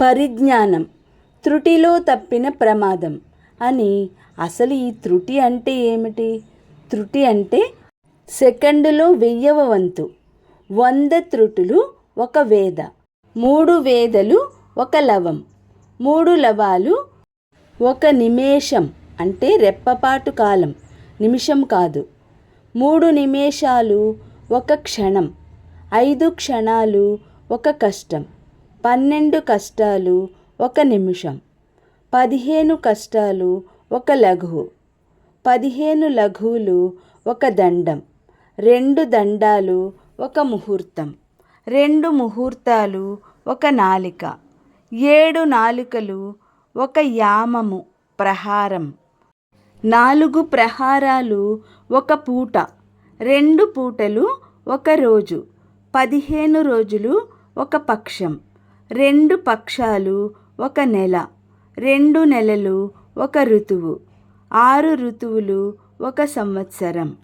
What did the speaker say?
పరిజ్ఞానం. త్రుటిలో తప్పిన ప్రమాదం. అని అసలు ఈ త్రుటి అంటే ఏమిటి? త్రుటి అంటే సెకండులో వెయ్యవ వంతు వంద త్రుటులు ఒక వేద మూడు వేదలు ఒక లవం మూడు లవాలు ఒక నిమేషం అంటే రెప్పపాటు కాలం నిమిషం కాదు. మూడు నిమేషాలు ఒక క్షణం ఐదు క్షణాలు ఒక కష్టం. పన్నెండు కష్టాలు ఒక నిమిషం. పదిహేను కష్టాలు ఒక లఘువు పదిహేను లఘువులు ఒక దండం. రెండు దండాలు ఒక ముహూర్తం. రెండు ముహూర్తాలు ఒక నాలిక. ఏడు నాలుకలు ఒక యామము ప్రహారం. నాలుగు ప్రహారాలు ఒక పూట. రెండు పూటలు ఒక రోజు. పదిహేను రోజులు ఒక పక్షం. రెండు పక్షాలు ఒక నెల రెండు నెలలు ఒక ఋతువు ఆరు ఋతువులు ఒక సంవత్సరం.